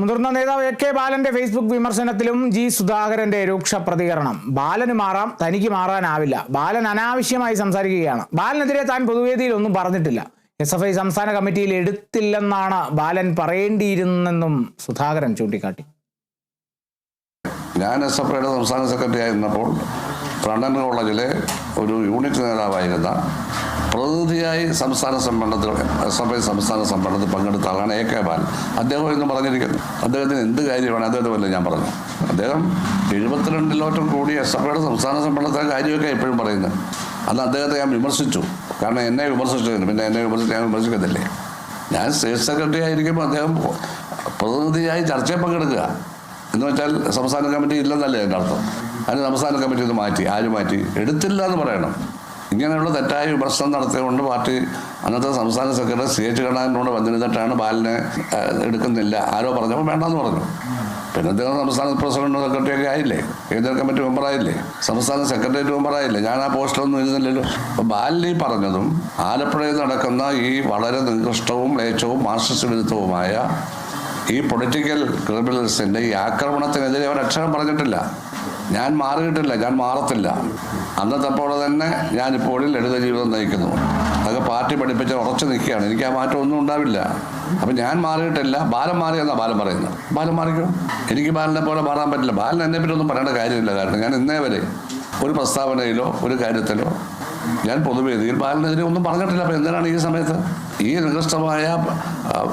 മുതിർന്ന നേതാവ് A K ബാലന്റെ ഫേസ്ബുക്ക് വിമർശനത്തിലും ജി സുധാകരന്റെ രൂക്ഷ പ്രതികരണം. ബാലന് മാറാം തനിക്ക് മാറാനാവില്ല. ബാലൻ അനാവശ്യമായി സംസാരിക്കുകയാണ്. ബാലനെതിരെ താൻ പൊതുവേദിയിൽ ഒന്നും പറഞ്ഞിട്ടില്ല. എസ് എഫ് ഐ സംസ്ഥാന കമ്മിറ്റിയിൽ എടുത്തില്ലെന്നാണ് ബാലൻ പറയേണ്ടിയിരുന്നെന്നും സുധാകരൻ ചൂണ്ടിക്കാട്ടി. ഞാൻ എസ് എഫ് ഐയുടെ സംസ്ഥാന സെക്രട്ടറി ആയിരുന്നപ്പോൾ ഫ്രണ്ടൻ കോളേജിലെ ഒരു യൂണിറ്റ് നേതാവായിരുന്ന പ്രതിനിധിയായി സംസ്ഥാന സമ്മേളനത്തിൽ എസ് എഫ് ഐ സംസ്ഥാന സമ്മേളനത്തിൽ പങ്കെടുത്ത ആളാണ് എ കെ ബാലൻ. അദ്ദേഹം ഇന്ന് പറഞ്ഞിരിക്കുന്നു. അദ്ദേഹത്തിന് എന്ത് കാര്യമാണ്? അദ്ദേഹത്തെ ഞാൻ പറഞ്ഞു. അദ്ദേഹം എഴുപത്തിരണ്ടിലോട്ടം കൂടി എസ് എഫ് ഐയുടെ സംസ്ഥാന സമ്മേളനത്തിലെ കാര്യമൊക്കെ എപ്പോഴും പറയുന്നത് അന്ന് അദ്ദേഹത്തെ ഞാൻ വിമർശിച്ചു. കാരണം എന്നെ വിമർശിച്ചിരുന്നു പിന്നെ എന്നെ വിമർശിച്ച് ഞാൻ വിമർശിക്കത്തില്ലേ? ഞാൻ സ്റ്റേറ്റ് സെക്രട്ടറി ആയിരിക്കുമ്പോൾ അദ്ദേഹം പ്രതിനിധിയായി ചർച്ചയിൽ പങ്കെടുക്കുക. എന്ന് വെച്ചാൽ സംസ്ഥാന കമ്മിറ്റി ഇല്ലെന്നല്ലേ എന്റെ അർത്ഥം. അതിന് സംസ്ഥാന കമ്മിറ്റി ഒന്ന് മാറ്റി. ആര് മാറ്റി? എടുത്തില്ല എന്ന് പറയണം. ഇങ്ങനെയുള്ള തെറ്റായ വിമർശനം നടത്തിയതുകൊണ്ട് പാർട്ടി അന്നത്തെ സംസ്ഥാന സെക്രട്ടറി സി എച്ച് കണ്ണാനോട് ബാലിനെ എടുക്കുന്നില്ല. ആരോ പറഞ്ഞപ്പോൾ വേണ്ടെന്ന് പറഞ്ഞു. പിന്നെ അദ്ദേഹം സംസ്ഥാന പ്രസിഡന്റ് സെക്രട്ടറി ഒക്കെ ആയില്ലേ? കേന്ദ്ര കമ്മിറ്റി മെമ്പർ മെമ്പറായില്ലേ സംസ്ഥാന സെക്രട്ടേറിയറ്റ് മെമ്പറായില്ലേ ഞാൻ ആ പോസ്റ്റിലൊന്നും ഇരുന്നില്ലല്ലോ. അപ്പൊ ബാലി പറഞ്ഞതും ആലപ്പുഴയിൽ നടക്കുന്ന ഈ വളരെ നികൃഷ്ടവും ലേച്ചവും മാർക്സിസ്റ്റ് വിരുദ്ധവുമായ ഈ പൊളിറ്റിക്കൽ ക്രിമിനൽസിന്റെ ഈ ആക്രമണത്തിനെതിരെ അവർ അക്ഷരം പറഞ്ഞിട്ടില്ല. ഞാൻ മാറിയിട്ടില്ല ഞാൻ മാറത്തില്ല. അന്നത്തെ പോലെ തന്നെ ഞാൻ ഇപ്പോഴും ലളിത ജീവിതം നയിക്കുന്നു. അതൊക്കെ പാർട്ടി പഠിപ്പിച്ച ഉറച്ചു നിൽക്കുകയാണ്. എനിക്ക് ആ മാറ്റം ഒന്നും ഉണ്ടാവില്ല. അപ്പം ഞാൻ മാറിയിട്ടില്ല. ബാലൻ മാറിയെന്നാണ് ബാലൻ പറയുന്നത്? ബാലൻ മാറിക്കും? എനിക്ക് ബാലനെ പോലെ മാറാൻ പറ്റില്ല. ബാലൻ എന്നെ പറ്റി ഒന്നും പറയേണ്ട കാര്യമില്ല. കാരണം ഞാൻ ഇന്നേ വരെ ഒരു പ്രസ്താവനയിലോ ഒരു കാര്യത്തിലോ ഞാൻ പൊതുവേദിയിൽ ബാലനെതിരെ ഒന്നും പറഞ്ഞിട്ടില്ല. അപ്പം എന്തിനാണ് ഈ സമയത്ത് ഈ നികൃഷ്ടമായ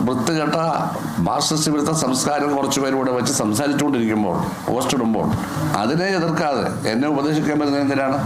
വൃത്തികെട്ട മാർക്സിസ്റ്റ് വിരുദ്ധ സംസ്കാരം കുറച്ച് പേരൂടെ വെച്ച് സംസാരിച്ചുകൊണ്ടിരിക്കുമ്പോൾ പോസ്റ്റ് ഇടുമ്പോൾ അതിനെ എതിർക്കാതെ എന്നെ ഉപദേശിക്കാൻ വരുന്നത് എന്തിനാണ്?